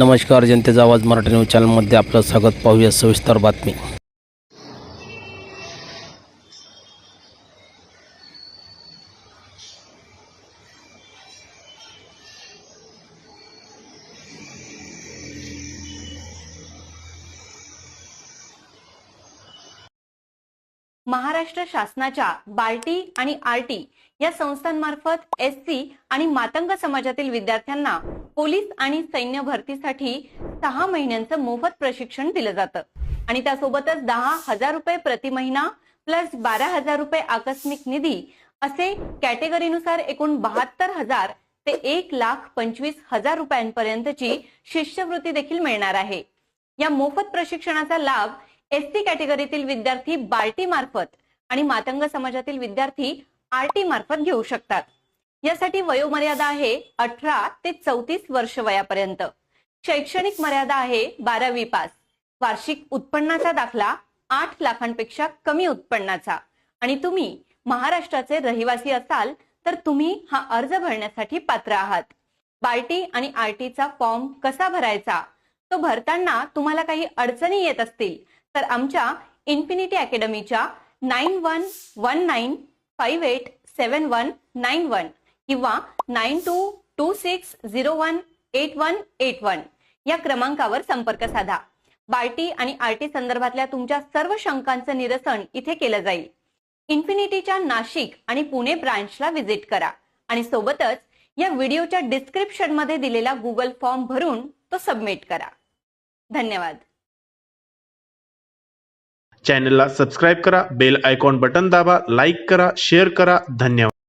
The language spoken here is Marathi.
नमस्कार जनतेचा आवाज मराठी न्यूज चॅनलमध्ये आपलं स्वागत. पाहूया सविस्तर बातमी. महाराष्ट्र शासनाच्या बार्टी आणि आरटी या संस्थांमार्फत एस सी आणि मातंग समाजातील विद्यार्थ्यांना पोलीस आणि सैन्य भरतीसाठी सहा महिन्यांचं मोफत प्रशिक्षण दिलं जातं. आणि त्यासोबतच दहा हजार रुपये प्रति महिना प्लस बारा हजार रुपये आकस्मिक निधी असे कॅटेगरीनुसार एकूण बहात्तर हजार ते एक लाख पंचवीस हजार रुपयांपर्यंतची शिष्यवृत्ती देखील मिळणार आहे. या मोफत प्रशिक्षणाचा लाभ एसटी कॅटेगरीतील विद्यार्थी बार्टी मार्फत आणि मातंग समाजातील विद्यार्थी आरटी मार्फत घेऊ शकतात. यासाठी वयोमर्यादा आहे अठरा ते चौतीस वर्ष वयापर्यंत. शैक्षणिक मर्यादा आहे बारावी पास. वार्षिक उत्पन्नाचा दाखला आठ लाखांपेक्षा कमी उत्पन्नाचा. आणि तुम्ही महाराष्ट्राचे रहिवासी असाल तर तुम्ही हा अर्ज भरण्यासाठी पात्र आहात. बार्टी आणि आरटीचा फॉर्म कसा भरायचा? तो भरताना तुम्हाला काही अडचणी येत असतील तर आमच्या infinity अकॅडमीच्या nine one one nine five eight seven one nine one किंवा nine two two six zero one eight one eight one या क्रमांकावर संपर्क साधा. बार्टी आणि आरटी संदर्भातल्या तुमच्या सर्व शंकांचं निरसन इथे केलं जाईल. इन्फिनिटीच्या नाशिक आणि पुणे ब्रांचला व्हिजिट करा आणि सोबतच या व्हिडिओच्या डिस्क्रिप्शनमध्ये दिलेला गुगल फॉर्म भरून तो सबमिट करा. धन्यवाद. चॅनलला सबस्क्राईब करा बेल आयकॉन बटन दाबा लाईक करा शेअर करा. धन्यवाद.